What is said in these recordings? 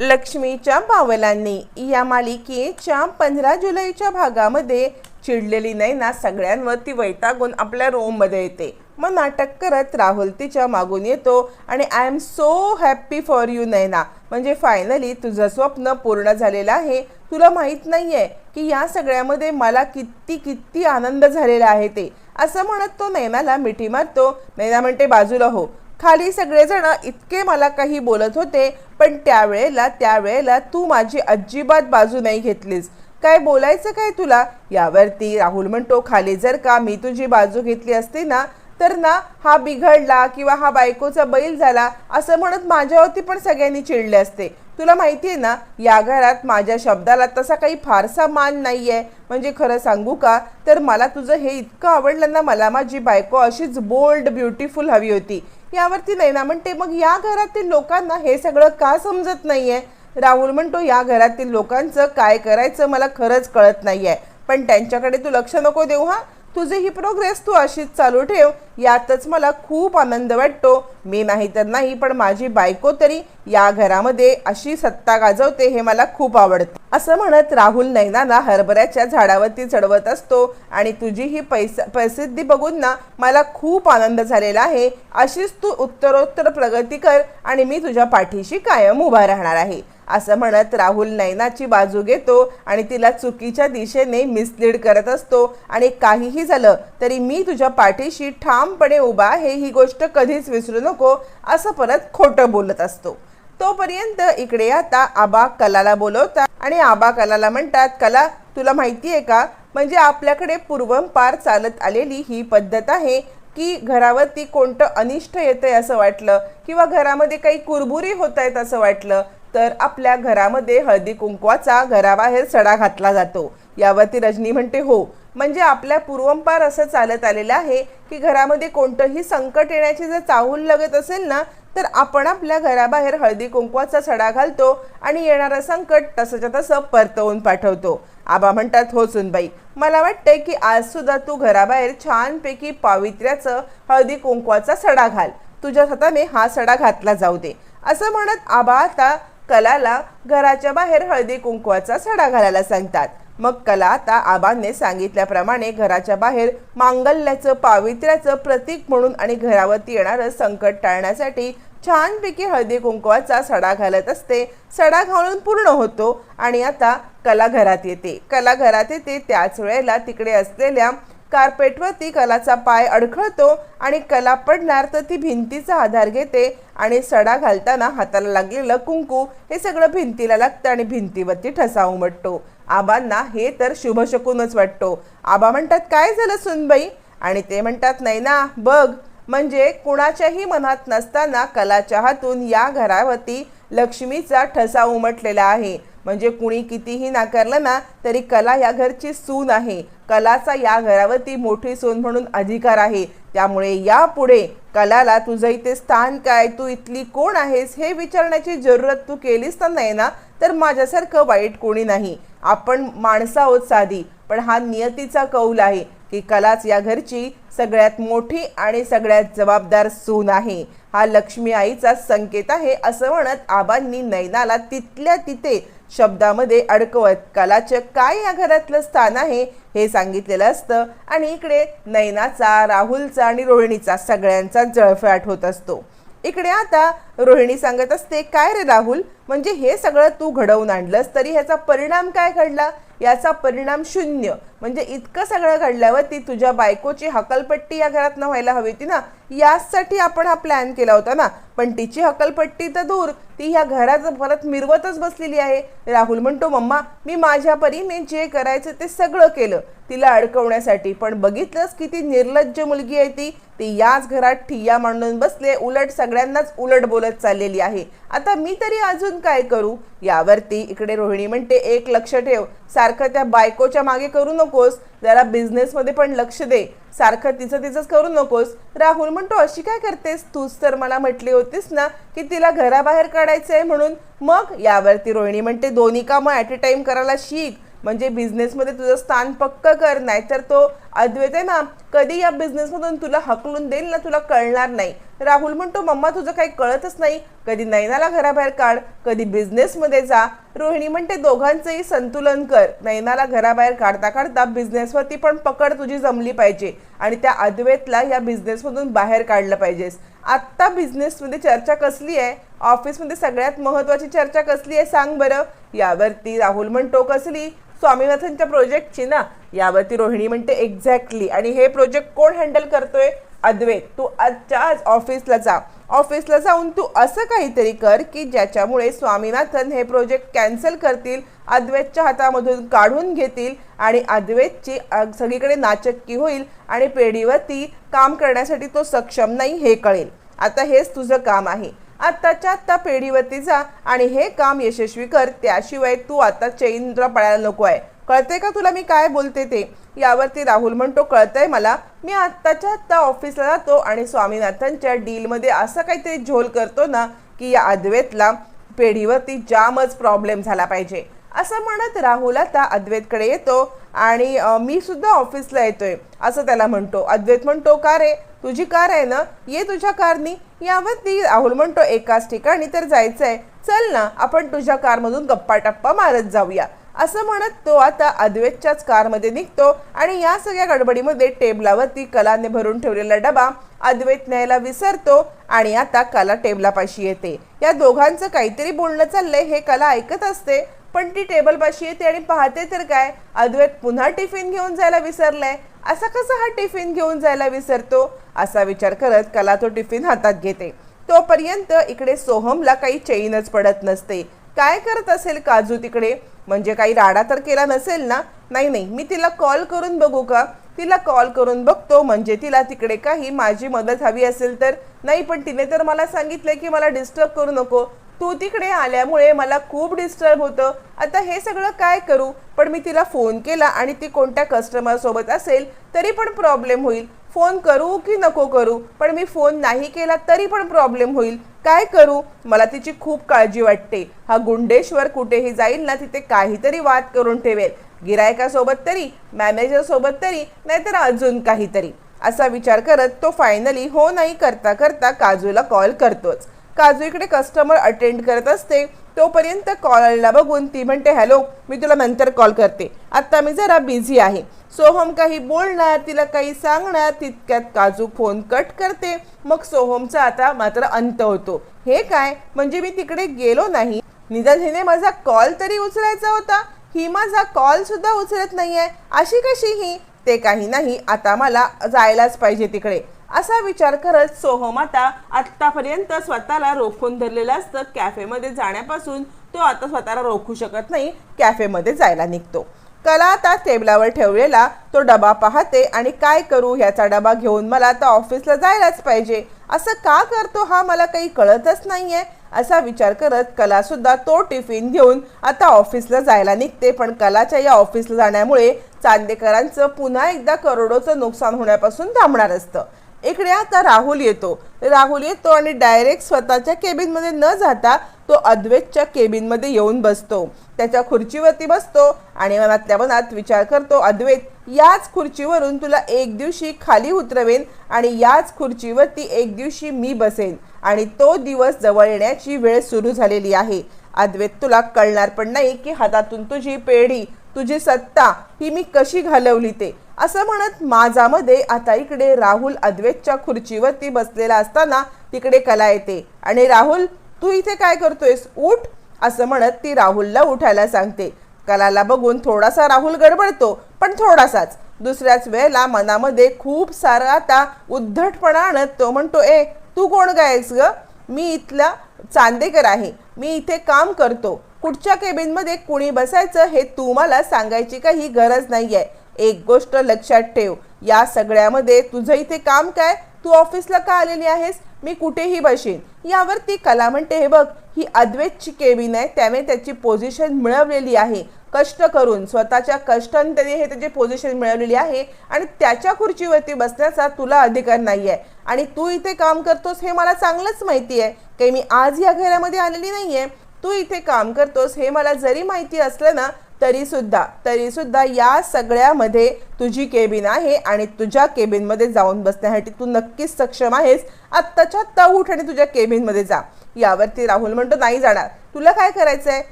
लक्ष्मीच्या पावलांनी या मालिकेच्या पंधरा जुलैच्या भागामध्ये चिडलेली नैना सगळ्यांवर ती वैतागून आपल्या रोममध्ये येते. मग नाटक करत राहुल तिच्या मागून येतो आणि I am so happy for you Naina. म्हणजे फायनली तुझं स्वप्न पूर्ण झालेलं आहे. तुला माहीत नाही आहे की या सगळ्यामध्ये मला किती किती आनंद झालेला आहे ते. असं म्हणत तो नैनाला मिठी मारतो. नैना म्हणते बाजूला हो. खाली सगळेजण इतके मला काही बोलत होते पण त्यावेळेला त्यावेळेला तू माझी अजिबात बाजू नाही घेतलीस. काय बोलायचं काय तुला? यावरती राहुल म्हणतो खाली जर का मी तुझी बाजू घेतली असती ना तर ना हा बिघडला किंवा हा बायकोचा बैल झाला असं म्हणत माझ्यावरती पण सगळ्यांनी चिडले असते. तुला माहिती आहे ना या घरात माझ्या शब्दाला तसा काही फारसा मान नाही आहे म्हणजे खरं सांगू का? तर मला तुझं हे इतकं आवडलं ना मला माझी बायको अशीच बोल्ड ब्युटिफुल हवी होती. यावरती नैना म्हणते मग या घरातील लोकांना हे सगळं का समजत नाही आहे राहुल म्हणतो या घरातील लोकांचं काय करायचं मला खरंच कळत नाही आहे पण त्यांच्याकडे तू लक्ष नको देऊ हा. तुझी ही प्रोग्रेस तू अशीच चालू ठेव. यातच मला खूप आनंद वाटतो. मी नाही तर नाही पण माझी बायको तरी या घरामध्ये अशी सत्ता गाजवते हे मला खूप आवडतं. असं म्हणत राहुल नैनाला हरभऱ्याच्या झाडावरती चढवत असतो आणि तुझी ही पैसा प्रसिद्धी बघून ना मला खूप आनंद झालेला आहे. अशीच तू उत्तरोत्तर प्रगती कर आणि मी तुझ्या पाठीशी कायम उभा राहणार आहे. असं म्हणत राहुल नैनाची बाजू घेतो आणि तिला चुकीच्या दिशेने मिसलीड करत असतो. आणि काहीही झालं तरी मी तुझ्या पाठीशी ठामपणे उभा आहे ही गोष्ट कधीच विसरू नको असं परत खोटं बोलत असतो. तोपर्यंत इकडे आता आबा कलाला बोलवतात आणि आबा कलाला म्हणतात कला तुला माहिती आहे का? म्हणजे आपल्याकडे पूर्वंपार चालत आलेली ही पद्धत आहे की घरावरती कोणतं अनिष्ट येतंय असं वाटलं किंवा घरामध्ये काही कुरबुरी होत आहेत असं वाटलं तर आपल्या घरामध्ये हळदी कुंकवाचा घराबाहेर सडा घातला जातो. यावरती रजनी म्हणते हो म्हणजे आपल्या पूर्वंपार असं चालत आलेलं आहे की घरामध्ये कोणतंही संकट येण्याची जर चाहूल लागत असेल ना तर आपण आपल्या घराबाहेर हळदी कुंकवाचा सडा घालतो आणि येणारं संकट तसंच्या तसं परतवून पाठवतो. आबा म्हणतात हो सुनबाई मला वाटतंय की आज सुद्धा तू घराबाहेर छानपैकी पावित्र्याचं हळदी कुंकवाचा सडा घाल. तुझ्या हाताने हा सडा घातला जाऊ दे. असं म्हणत आबा आता कलाला घराच्या बाहेर हळदी कुंकवाचा सडा घालायला सांगतात. मग कला आता आबांनी सांगितल्याप्रमाणे घराच्या बाहेर मांगल्याचं पावित्र्याचं प्रतीक म्हणून आणि घरावरती येणारं संकट टाळण्यासाठी छानपैकी हळदी कुंकवाचा सडा घालत असते. सडा घालून पूर्ण होतो आणि आता कला घरात येते. कला घरात येते त्याच वेळेला तिकडे असलेल्या कार्पेटवरती कलाचा पाय अडखळतो आणि कला पडणार तर ती भिंतीचा आधार घेते आणि सडा घालताना हाताला लागलेलं कुंकू हे सगळं भिंतीला लागतं आणि भिंतीवरती ठसा उमटतो. आबांना हे तर शुभशकूनच वाटतो. आबा म्हणतात काय झालं सुनबाई? आणि ते म्हणतात नाही ना बघ म्हणजे कुणाच्याही मनात नसताना कलाच्या हातून या घरावरती लक्ष्मीचा ठसा उमटलेला आहे. म्हणजे कुणी कितीही नाकारलं ना तरी कला या घरची सून आहे. कलाचा या घरावरती मोठी सून म्हणून अधिकार आहे. त्यामुळे यापुढे कलाला तुझं इथे स्थान काय? तू इथली कोण आहेस? हे विचारण्याची जरूरत तू केलीस तर नाही ना? तर माझ्यासारखं वाईट कोणी नाही. आपण माणसं आहोत साधी पण हा नियतीचा कौल आहे की कलाच या घरची सगळ्यात मोठी आणि सगळ्यात जबाबदार सून आहे. हा लक्ष्मी आईचा संकेत आहे असं म्हणत आबांनी नैनाला तिथल्या तिथे शब्दामध्ये अडकवत कलाचं काय या घरातलं स्थान आहे हे सांगितलेलं असतं. आणि इकडे नैनाचा राहुलचा आणि रोहिणीचा सगळ्यांचा जळफळाट होत असतो. इकडे आता रोहिणी सांगत असते काय रे राहुल? म्हणजे हे सगळं तू घडवून आणलंस तरी ह्याचा परिणाम काय घडला? याचा परिणाम शून्य. म्हणजे इतकं सगळं घडल्यावर ती तुझ्या बायकोची हकलपट्टी या घरात न व्हायला हवी होती ना यासाठी आपण हा प्लॅन केला होता ना. पण तिची हकलपट्टी तर दूर ती ह्या घराचं परत मिरवतच बसलेली आहे. राहुल म्हणतो मम्मा मी माझ्या परीने जे करायचं ते सगळं केलं. तिला अडकवण्यासाठी पण बघितलंच किती निर्लज्ज मुलगी आहे ती. ती याच घरात ठिय्या मांडून बसले उलट सगळ्यांनाच उलट बोलत चाललेली आहे. आता मी तरी अजून काय करू? यावरती इकडे रोहिणी म्हणते एक लक्ष ठेव. सारखं त्या बायकोच्या मागे करू नको. नकोस जरा बिझनेसमध्ये पण लक्ष दे. सारखं तिचं तिचंच करू नकोस. राहुल म्हणतो अशी काय करतेस? तूच तर मला म्हटली होतीस ना की तिला घराबाहेर काढायचं आहे म्हणून. मग? यावरती रोहिणी म्हणते दोन्ही कामं ॲट अ टाईम करायला शिक. म्हणजे बिझनेसमध्ये तुझं स्थान पक्क कर नाहीतर तो अद्वैत आहे ना कधी या बिझनेसमधून तुला हकलून देईल ना तुला कळणार नाही. राहुल म्हणतो मम्मा तुझं काही कळतच नाही. कधी नैनाला घराबाहेर काढ कधी बिझनेसमध्ये जा. रोहिणी म्हणते दोघांचंही संतुलन कर. नैनाला घराबाहेर काढता काढता बिझनेसवरती पण पकड तुझी जमली पाहिजे आणि त्या अद्वैतला या बिझनेसमधून बाहेर काढलं पाहिजेस. आत्ता बिझनेसमध्ये चर्चा कसली आहे? ऑफिसमध्ये सगळ्यात महत्त्वाची चर्चा कसली आहे? सांग बरं. यावरती राहुल म्हणतो कसली? स्वामीनाथनच्या प्रोजेक्टची ना? यावरती रोहिणी म्हणते एक्झॅक्टली आणि हे प्रोजेक्ट कोण हँडल करतोय? अद्वैत तू आजच्या आज ऑफिसला जा. ऑफिसला जाऊन तू असं काहीतरी कर की ज्याच्यामुळे स्वामीनाथन हे प्रोजेक्ट कॅन्सल करतील अद्वैतच्या हातामधून काढून घेतील आणि अद्वैतची सगळीकडे नाचक्की होईल आणि पेढीवरती काम करण्यासाठी तो सक्षम नाही हे कळेल. आता हेच तुझं काम आहे. आत्ताच्या आत्ता पेढीवरती जा आणि हे काम यशस्वी कर. त्याशिवाय तू आता चैनला पळायला नको आहे. कळते का तुला मी काय बोलते ते? यावरती राहुल म्हणतो कळतंय मला. मी आत्ताच्या आत्ता ऑफिसला जातो आणि स्वामीनाथनच्या डीलमध्ये असं काहीतरी झोल करतो ना की या अद्वैतला पेढीवरती जामच प्रॉब्लेम झाला पाहिजे. असं म्हणत राहुल आता अद्वैतकडे येतो आणि मी सुद्धा ऑफिसला येतोय असं त्याला म्हणतो. अद्वैत म्हणतो कार आहे तुझी कार आहे ना? ये तुझ्या कारनी. यावरती राहुल म्हणतो एकाच ठिकाणी तर जायचं आहे चल ना आपण तुझ्या कारमधून गप्पा टप्पा मारत जाऊया. असं म्हणत तो आता अद्वैतच्याच कारमध्ये निघतो आणि या सगळ्या गडबडीमध्ये टेबलावरती कलाने भरून ठेवलेला डबा अद्वैत न्यायला विसरतो आणि आता कला टेबलापाशी येते. या दोघांचं काहीतरी बोलणं चाललंय हे कला ऐकत असते. पण ती टेबलपाशी येते आणि पाहते तर काय अद्वैत पुन्हा टिफिन घेऊन जायला विसरलाय. असा कसा हा टिफिन घेऊन जायला विसरतो? असा विचार करत कला तो टिफिन हातात घेते. तोपर्यंत इकडे सोहमला काही चैनच पडत नसते. काय करत असेल काजू तिकडे? म्हणजे काही राडा तर केला नसेल ना? नाही नाही मी तिला कॉल करून बघू का? तिला कॉल करून बघतो म्हणजे तिला तिकडे काही माझी मदत हवी असेल तर. नाही पण तिने तर मला सांगितलंय की मला डिस्टर्ब करू नको. तू तिकडे आल्यामुळे मला खूप डिस्टर्ब होतं. आता हे सगळं काय करू? पण मी तिला फोन केला आणि ती कोणत्या कस्टमरसोबत असेल तरी पण प्रॉब्लेम होईल. फोन करू की नको करू? पण मी फोन नाही केला तरी पण प्रॉब्लेम होईल. काय करू? मला तिची खूप काळजी वाटते. हा गुंडेश्वर कुठेही जाईल ना तिथे काहीतरी वाद करून ठेवेल. गिरायकासोबत तरी मॅनेजरसोबत तरी नाहीतर अजून काहीतरी. असा विचार करत तो फायनली हो नाही करता करता काजूला कॉल करतोच. काजू इकडे कस्टमर अटेंड करत असते. तोपर्यंत कॉलला बघून ती म्हणते हॅलो मी तुला नंतर कॉल करते. आत्ता मी जरा बिझी आहे. सोहम काही बोलणार तिला काही सांगणार तितक्यात काजू फोन कट करते. मग सोहमचा आता मात्र अंत होतो. हे काय? म्हणजे मी तिकडे गेलो नाही. निदान हिने माझा कॉल तरी उचलायचा होता. ही माझा कॉल सुद्धा उचलत नाहीये. अशी कशी ही? ते काही नाही. आता मला जायलाच पाहिजे तिकडे. असा विचार करत सोहम आता आत्तापर्यंत स्वतःला रोखून धरलेलं असतं. कॅफेमध्ये जाण्यापासून तो आता स्वतःला रोखू शकत नाही. कॅफेमध्ये जायला निघतो. कला आता टेबलावर ठेवलेला तो डबा पाहते आणि काय करू ह्याचा डबा घेऊन मला आता ऑफिसला जायलाच पाहिजे. असं का करतो हा मला काही कळतच नाही आहे असा विचार करत कलासुद्धा तो टिफिन घेऊन आता ऑफिसला जायला निघते. पण कलाच्या या ऑफिसला जाण्यामुळे चांदेकरांचं पुन्हा एकदा करोडोचं नुकसान होण्यापासून थांबणार असतं. इकडे आता राहुल येतो. राहुल येतो आणि डायरेक्ट स्वतःच्या केबिनमध्ये न जाता तो अद्वैतच्या केबिनमध्ये येऊन बसतो. त्याच्या खुर्चीवरती बसतो आणि मनातल्या मनात विचार करतो अद्वैत याच खुर्चीवरून तुला एक दिवशी खाली उतरवेन आणि याच खुर्चीवरती एक दिवशी मी बसेन. आणि तो दिवस जवळ येण्याची वेळ सुरू झालेली आहे. अद्वैत तुला कळणार पण नाही की हातातून तुझी पेढी तुझी सत्ता ही मी कशी घालवली ते. असं म्हणत माझामध्ये आता इकडे राहुल अद्वैतच्या खुर्चीवरती बसलेला असताना तिकडे कला येते. आणि राहुल तू इथे काय करतोयस? उठ असं म्हणत ती राहुलला उठायला सांगते. कलाला बघून थोडासा राहुल गडबडतो पण थोडासाच. दुसऱ्याच वेळेला मनामध्ये खूप सारा आता उद्धटपणा आणत तो म्हणतो ए तू कोण गायस ग? मी इथला चांदेकर आहे. मी इथे काम करतो. कुठच्या केबिनमध्ये कुणी बसायचं हे तू मला सांगायची काही गरज नाही आहे एक गोष्ट लक्षात ठेव. या सगळ्यामध्ये तुझं इथे काम काय? तू ऑफिसला का आलेली आहेस? मी कुठेही बसेन. यावरती कला म्हणते हे बघ ही अद्वैतची केबिन आहे. त्याने त्याची पोझिशन मिळवलेली आहे. कष्ट करून स्वतःच्या कष्टाने त्याने हे त्याची पोझिशन मिळवलेली आहे आणि त्याच्या खुर्चीवरती बसण्याचा तुला अधिकार नाही आहे. आणि तू इथे काम करतोस हे मला चांगलंच माहिती आहे. काही मी आज या घरामध्ये आलेली नाही आहे तू इथे काम करतोस हे मला जरी माहिती असलं ना तरीसुद्धा तरीसुद्धा या सगळ्यामध्ये तुझी केबिन आहे आणि तुझ्या केबिनमध्ये जाऊन बसण्यासाठी तू नक्कीच सक्षम आहेस. आत्ताच्या आत्ता उठ आणि तुझ्या केबिनमध्ये जा. यावरती राहुल म्हणतो नाही जाणार. तुला काय करायचं आहे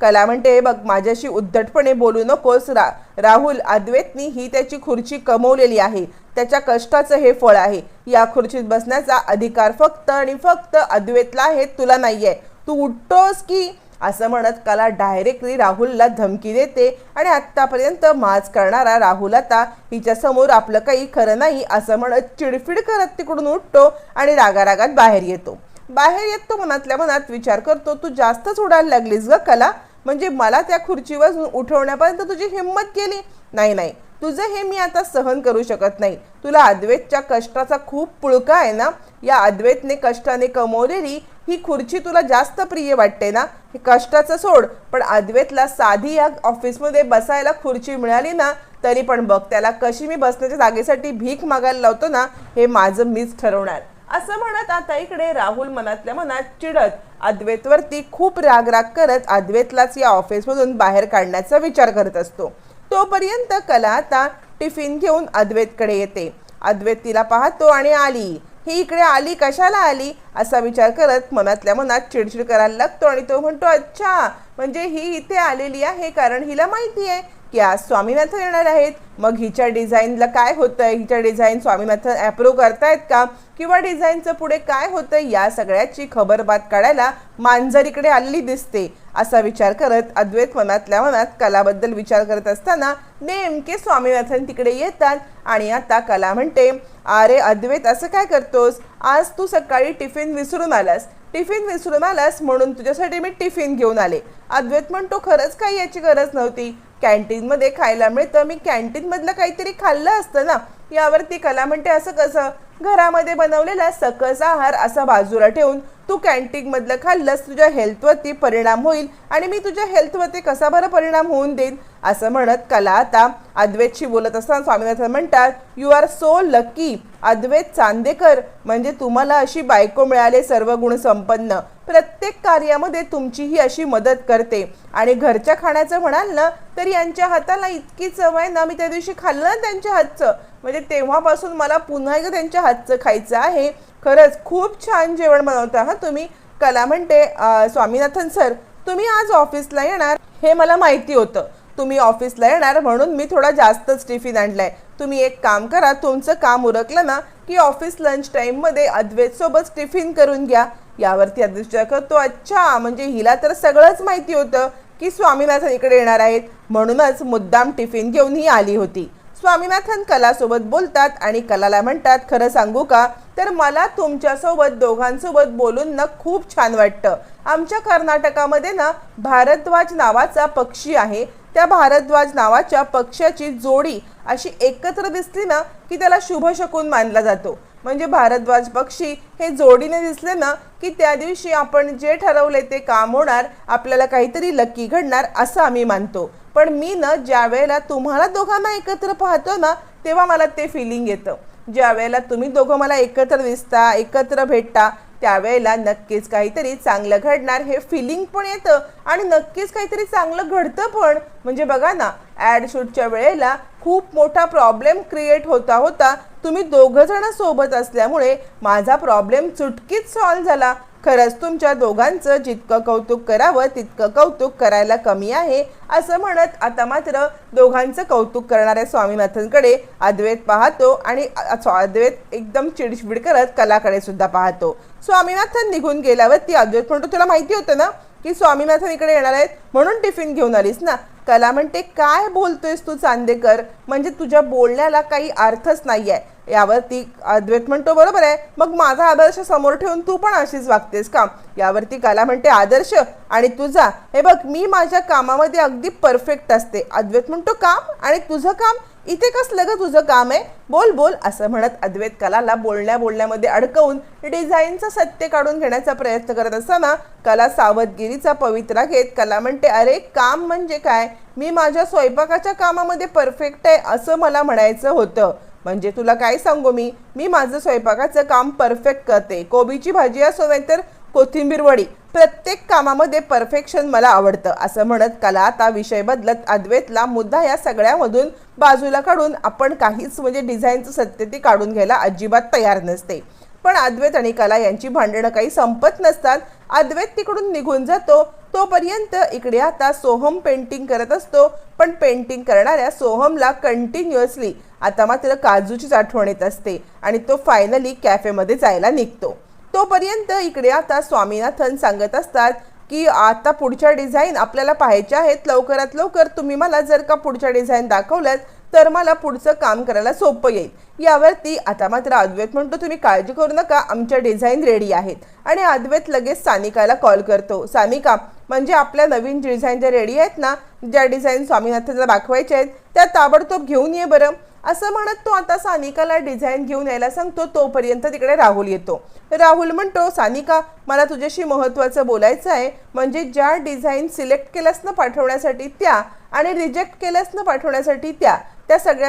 कला म्हणते "हे बघ माझ्याशी उद्धटपणे बोलू नकोस रा राहुल अद्वैतनी ही त्याची खुर्ची कमवलेली आहे. त्याच्या कष्टाचं हे फळ आहे. या खुर्चीत बसण्याचा अधिकार फक्त आणि फक्त अद्वैतला आहे. तुला नाही आहे तू उठतोस की असं म्हणत कला डायरेक्टली राहुलला धमकी देते आणि आत्तापर्यंत माज करणारा राहुल आता हिच्यासमोर आपलं काही खरं नाही असं म्हणत चिडफिड करत तिकडून उठतो आणि रागारागात बाहेर येतो. बाहेर येत तो मनातल्या मनात विचार करतो तू जास्तच उडायला लागलीस ग कला. म्हणजे मला त्या खुर्चीवर उठवण्यापर्यंत तुझी हिंमत केली? नाही नाही. तुझं हे मी आता सहन करू शकत नाही. तुला अद्वैतच्या कष्टाचा खूप पुळका आहे ना? या अद्वैतने कष्टाने कमवलेली ही खुर्ची तुला जास्त प्रिय वाटते ना? हे कष्टाचं सोड. पण अद्वेतला साधी या ऑफिसमध्ये बसायला खुर्ची मिळाली ना तरी पण बघ त्याला कशी मी बसण्याच्या जागेसाठी भीक मागायला लावतो ना हे माझं मीच ठरवणार. असं म्हणत आता इकडे राहुल मनातल्या मनात चिडत. अद्वैतवरती खूप रागराग करत अद्वैतलाच या ऑफिसमधून बाहेर काढण्याचा विचार करत असतो. तोपर्यंत कला आता टिफिन घेऊन अद्वैतकडे येते. अद्वैत तिला पाहतो आणि आली. ही इकडे आली कशाला आली? असा विचार करत मनातल्या मनात चिडचिड करायला लागतो आणि तो म्हणतो अच्छा म्हणजे ही इथे आलेली आहे कारण हिला माहिती आहे. की आज स्वामीनाथन येणार आहेत. मग हिच्या डिझाईनला काय होतंय? हिच्या डिझाईन स्वामीनाथन ॲप्रूव्ह करतायत का? किंवा डिझाईनचं पुढे काय होतं या सगळ्याची खबरबात काढायला मांजर इकडे आलेली दिसते असा विचार करत अद्वैत मनातल्या मनात कलाबद्दल विचार करत असताना नेमके स्वामीनाथन तिकडे येतात आणि आता कला म्हणते अरे अद्वैत असं काय करतोस? आज तू सकाळी टिफिन विसरून आलास. टिफिन विसरून आलास म्हणून तुझ्यासाठी मी टिफिन घेऊन आले. अद्वैत म्हणतो खरंच काही याची गरज नव्हती. कॅन्टीनमध्ये खायला मिळतं. मी कॅन्टीनमधलं काहीतरी खाल्लं असतं ना यावरती कला म्हणते असं कसं? घरामध्ये बनवलेला सकस आहार असा बाजूला ठेवून तू कॅन्टीनमधलं खाल्लंस तुझ्या हेल्थवरती परिणाम होईल आणि मी तुझ्या हेल्थवरती कसा बरं परिणाम होऊन देईन? असं म्हणत कला आता अद्वैतशी बोलत असताना स्वामीनाथन म्हणतात you are so lucky Advait Chandekar म्हणजे तुम्हाला अशी बायको मिळाले सर्व गुण संपन्न. प्रत्येक कार्यामध्ये तुमची ही अशी मदत करते. आणि घरच्या खाण्याचं म्हणाल ना तर यांच्या हाताला इतकी चव आहे ना मी त्या दिवशी खाल्लं ना त्यांच्या हातचं. म्हणजे तेव्हापासून मला पुन्हा एकदा त्यांच्या हातचं खायचं आहे. खरंच खूप छान जेवण बनवता हा तुम्ही. कला म्हणते स्वामीनाथन सर तुम्ही आज ऑफिसला येणार? हे मला माहिती होतं. तुम्ही ऑफिसला येणार म्हणून मी थोडा जास्तच टिफिन आणलाय. तुम्ही एक काम करा तुमचं काम उरकलं ना की ऑफिस लंच टाईममध्ये अद्वेतसोबत टिफिन करून घ्या. यावरती अद्वैत विचार करतो अच्छा म्हणजे हिला तर सगळंच माहिती होतं की स्वामीनाथन इकडे येणार आहेत. म्हणूनच मुद्दाम टिफिन घेऊन ही आली होती. स्वामीनाथन कलासोबत बोलतात आणि कलाला म्हणतात खरं सांगू का? तर मला तुमच्यासोबत दोघांसोबत बोलून ना खूप छान वाटतं. आमच्या कर्नाटकामध्ये ना भारद्वाज नावाचा पक्षी आहे. त्या भारद्वाज नावाच्या पक्ष्याची जोडी अशी एकत्र दिसली ना की त्याला शुभ शकून मानला जातो. म्हणजे भारद्वाज पक्षी हे जोडीने दिसले ना की त्या दिवशी आपण जे ठरवले ते काम होणार आपल्याला काहीतरी लकी घडणार असं आम्ही मानतो. पण मी ना ज्या वेळेला तुम्हाला दोघांना एकत्र पाहतो ना तेव्हा मला ते फिलिंग येतं. ज्या वेळेला तुम्ही दोघं मला एकत्र दिसता एकत्र भेटता त्यावेळेला नक्कीच काहीतरी चांगलं घडणार हे फिलिंग पण येतं आणि नक्कीच काहीतरी चांगलं घडतं पण. म्हणजे बघा ना ॲड शूटच्या वेळेला खूप मोठा प्रॉब्लेम क्रिएट होता होता. तुम्ही दोघंजणं सोबत असल्यामुळे माझा प्रॉब्लेम चुटकीच सॉल्व्ह झाला. खरंच तुमच्या दोघांचं जितकं कौतुक करावं तितकं कौतुक करायला कमी आहे असं म्हणत आता मात्र दोघांचं कौतुक करणाऱ्या स्वामीनाथनकडे अद्वैत पाहतो आणि अद्वैत एकदम चिडचिड करत कलाकडे सुद्धा पाहतो. स्वामीनाथन निघून गेल्यावर ती अद्वैत म्हणतो तुला माहिती होतं ना की स्वामीनाथन इकडे येणार आहेत? म्हणून टिफिन घेऊन आलीस ना? कला म्हणते काय बोलतोयस तू चांदेकर? म्हणजे तुझ्या बोलण्याला काही अर्थच नाही आहे यावरती अद्वैत म्हणतो बरोबर आहे. मग माझा आदर्श समोर ठेवून तू पण अशीच वागतेस का? यावरती कला म्हणते आदर्श आणि तुझा. हे बघ मी माझ्या कामामध्ये अगदी परफेक्ट असते. अद्वैत म्हणतो काम आणि तुझं काम. इथे कसलं ग तुझं काम आहे? बोल बोल असं म्हणत अद्वैत कलाला बोलण्या बोलण्यामध्ये अडकवून डिझाईनचं सत्य काढून घेण्याचा प्रयत्न करत असताना कला सावधगिरीचा पवित्रा घेत कला म्हणते अरे काम म्हणजे काय? मी माझ्या स्वयंपाकाच्या कामामध्ये परफेक्ट आहे असं मला म्हणायचं होतं. म्हणजे तुला काय सांगू मी? मी माझं स्वयंपाकाचं काम परफेक्ट करते. कोबीची भाजी असो नाहीतर कोथिंबीर वडी. प्रत्येक कामामध्ये परफेक्शन मला आवडतं. असं म्हणत कला आता विषय बदलत अद्वैतला मुद्दा या सगळ्यामधून बाजूला काढून आपण काहीच म्हणजे डिझाईनचं सत्य ती काढून घ्यायला अजिबात तयार नसते. पण अद्वैत आणि कला यांची भांडणं काही संपत नसतात. अद्वैत तिकडून निघून जातो. तोपर्यंत इकडे आता सोहम पेंटिंग करत असतो पण पेंटिंग करणाऱ्या सोहमला कंटिन्युअसली आता मात्र काजूचीच आठवण येत असते आणि तो फायनली कॅफेमध्ये जायला निघतो. तोपर्यंत इकडे आता स्वामीनाथन सांगत असतात की आता पुढच्या डिझाईन आपल्याला पाहायच्या आहेत. लवकरात लवकर तुम्ही मला जर का पुढच्या डिझाईन दाखवल्यात तर मला पुढचं काम करायला सोपं येईल. यावरती आता मात्र अद्वैत म्हणतो तुम्ही काळजी करू नका. आमच्या डिझाईन रेडी आहेत. आणि अद्वैत लगेच सानिकाला कॉल करतो. सानिका म्हणजे आपल्या नवीन डिझाईन ज्या रेडी आहेत ना ज्या डिझाईन स्वामीनाथनला दाखवायच्या आहेत त्या ताबडतोब घेऊन ये बरं. असं म्हणत तो आता सानिकाला डिझाईन घेऊन यायला सांगतो तोपर्यंत तिकडे राहुल येतो. राहुल म्हणतो सानिका मला तुझ्याशी महत्त्वाचं बोलायचं आहे. म्हणजे ज्या डिझाईन सिलेक्ट केल्यास ना पाठवण्यासाठी त्या आणि रिजेक्ट केल्यास ना पाठवण्यासाठी त्या त्या सगळ्या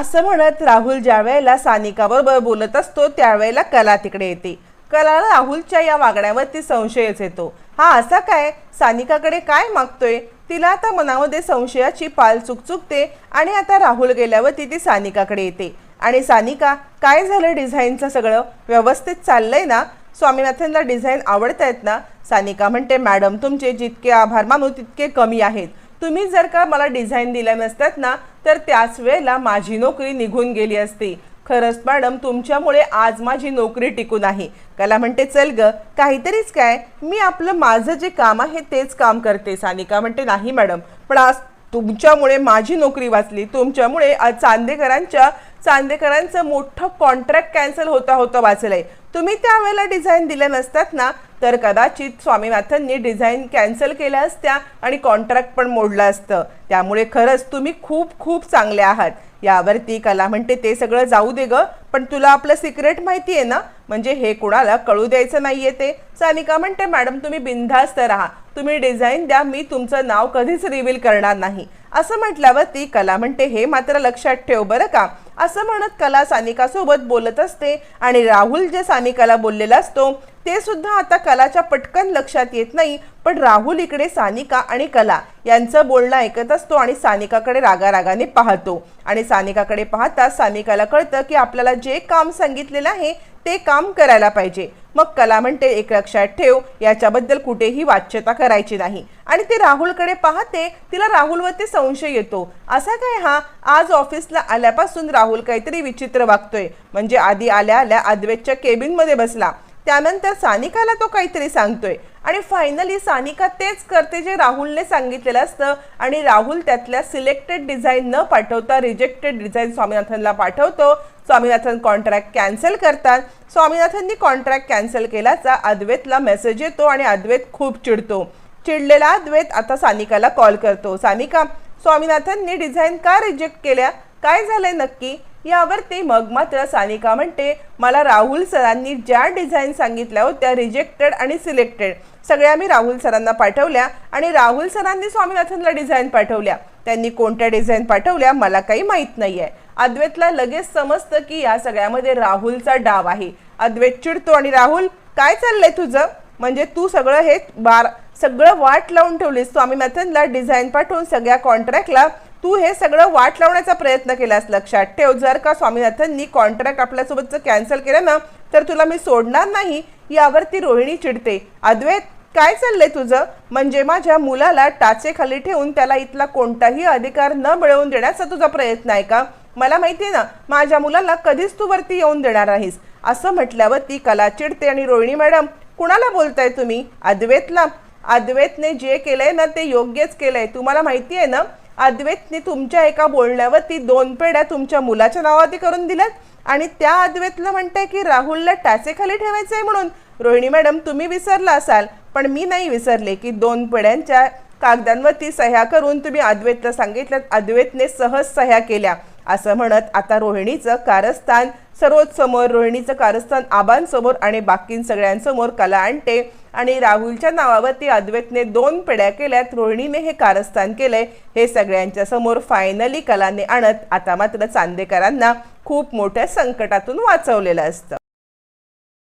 असं म्हणत राहुल ज्या वेळेला सानिकाबरोबर बोलत असतो त्यावेळेला कला तिकडे येते. कलाला राहुलच्या या वागण्यावरती संशयच येतो. हा असा काय? सानिकाकडे काय मागतोय? तिला आता मनामध्ये संशयाची पाल चुकचुकते आणि आता राहुल गेल्यावरती ती सानिकाकडे येते. आणि सानिका काय झालं डिझाईनचं सगळं? व्यवस्थित चाललंय ना? स्वामीनाथनला डिझाईन आवडत आहेत ना? सानिका म्हणते मॅडम तुमचे जितके आभार मानू तितके कमी आहेत. तुम्ही जर का मला डिझाईन दिल्या नसतात ना तर त्याच वेळेला माझी नोकरी निघून गेली असती. खरंच मॅडम तुमच्यामुळे आज माझी नोकरी टिकून आहे कला म्हणते चल ग काहीतरीच काय मी आपलं माझं जे काम आहे तेच काम करते. सानिका म्हणते नाही मॅडम पण आज तुमच्यामुळे माझी नोकरी वाचली. तुमच्यामुळे आज चांदेकरांच्या चांदेकरांचं मोठं कॉन्ट्रॅक्ट कॅन्सल होता होता आहे तुम्ही त्यावेळेला डिझाईन दिल्या नसतात ना तर कदाचित स्वामीनाथननी डिझाईन कॅन्सल केल्या असत्या आणि कॉन्ट्रॅक्ट पण मोडलं असतं. त्यामुळे खरंच तुम्ही खूप खूप चांगले आहात. यावरती कला म्हणते ते सगळं जाऊ दे ग. पण तुला आपलं सिक्रेट माहिती आहे ना? म्हणजे हे कुणाला कळू द्यायचं नाहीये ते. सानिका म्हणते मॅडम तुम्ही बिनधास्त राहा. तुम्ही डिझाईन द्या. मी तुमचं नाव कधीच रिव्हील करणार नाही. असं म्हटल्यावर ती कला म्हणते हे मात्र लक्षात ठेव बरं का. असं म्हणत कला सानिकासोबत बोलत असते आणि राहुल जे सानिकाला बोललेला असतो ते सुद्धा आता कलाच्या पटकन लक्षात येत नाही पण राहुल इकडे सानिका आणि कला यांचं बोलणं ऐकत असतो आणि सानिकाकडे रागारागाने पाहतो. आणि सानिकाकडे पाहता सानिकाला कळतं की आपल्याला जे काम सांगितलेलं आहे ते काम करायला पाहिजे. मग कला म्हणते एक लक्षात ठेव याच्याबद्दल कुठेही वाच्यता करायची नाही. आणि ते राहुलकडे पाहते तिला राहुलवरती संशय येतो. असा काय हा? आज ऑफिसला आल्यापासून राहुल काहीतरी विचित्र वागतोय. म्हणजे आधी आल्या आल्या अद्वैतच्या केबिनमध्ये बसला. त्यानंतर सानिकाला तो काहीतरी सांगतोय. आणि फायनली सानिका तेच करते जे राहुलने सांगितलेलं असतं. आणि राहुल त्यातल्या सिलेक्टेड डिझाईन न पाठवता रिजेक्टेड डिझाईन स्वामीनाथनला पाठवतो. स्वामीनाथन कॉन्ट्रॅक्ट कॅन्सल करतात. स्वामीनाथननी कॉन्ट्रॅक्ट कॅन्सल केल्याचा अद्वैतला मेसेज येतो आणि अद्वैत खूप चिडतो. चिडलेला अद्वैत आता सानिकाला कॉल करतो. सानिका स्वामीनाथननी डिझाईन का रिजेक्ट केल्या? काय झालंय नक्की? यावरती मग मात्र सानिका म्हणते मला राहुल सरांनी ज्या डिझाईन सांगितल्या होत्या रिजेक्टेड आणि सिलेक्टेड सगळ्या मी राहुल सरांना पाठवल्या आणि राहुल सरांनी स्वामीनाथनला डिझाईन पाठवल्या. त्यांनी कोणत्या डिझाईन पाठवल्या मला काही माहीत नाही आहे अद्वैतला लगेच समजतं की या सगळ्यामध्ये राहुलचा डाव आहे. अद्वैत चिडतो आणि राहुल काय चाललंय तुझं? म्हणजे तू सगळं हे बार सगळं वाट लावून ठेवलीस. स्वामीनाथनला डिझाईन पाठवून सगळ्या कॉन्ट्रॅक्टला तू हे सगळं वाट लावण्याचा प्रयत्न केलास लक्षात ठेव. जर का स्वामीनाथननी कॉन्ट्रॅक्ट आपल्यासोबतचं कॅन्सल केलं ना तर तुला मी सोडणार नाही यावरती रोहिणी चिडते. अद्वैत काय चाललंय तुझं? म्हणजे माझ्या मुलाला टाचेखाली ठेवून त्याला इथला कोणताही अधिकार न मिळवून देण्याचा तुझा प्रयत्न आहे का? मला माहिती आहे ना माझ्या मुलाला कधीच तू वरती येऊन देणार नाहीस. असं म्हटल्यावर ती कला चिडते आणि रोहिणी मॅडम कुणाला बोलताय तुम्ही? अद्वैतला. अद्वैतने जे केलंय ना ते योग्यच केलंय. तुम्हाला माहिती आहे ना अद्वैतने तुमच्या एका बोलण्यावरती दोन पेढ्या तुमच्या मुलाच्या नावावरती करून दिल्यात. आणि त्या अद्वैतला म्हणताय की राहुलला टाचेखाली ठेवायचं आहे म्हणून. रोहिणी मॅडम तुम्ही विसरला असाल. पण मी नाही विसरले की दोन पेढ्यांच्या कागदांवरती सह्या करून तुम्ही अद्वैतला सांगितल्यात. अद्वैतने सहज सह्या केल्या. असं म्हणत आता रोहिणीचं कारस्थान सर्वोच्चमोर रोहिणीचं कारस्थान आबांसमोर आणि बाकी सगळ्यांसमोर कला आणते. आणि राहुलच्या नावावरती अद्वैतने दोन पिढ्या केल्यात रोहिणीने हे कारस्थान केलंय. हे सगळ्यांच्या समोर फायनली कलाने आणत आता मात्र चांदेकरांना खूप मोठ्या संकटातून वाचवलेलं असतं.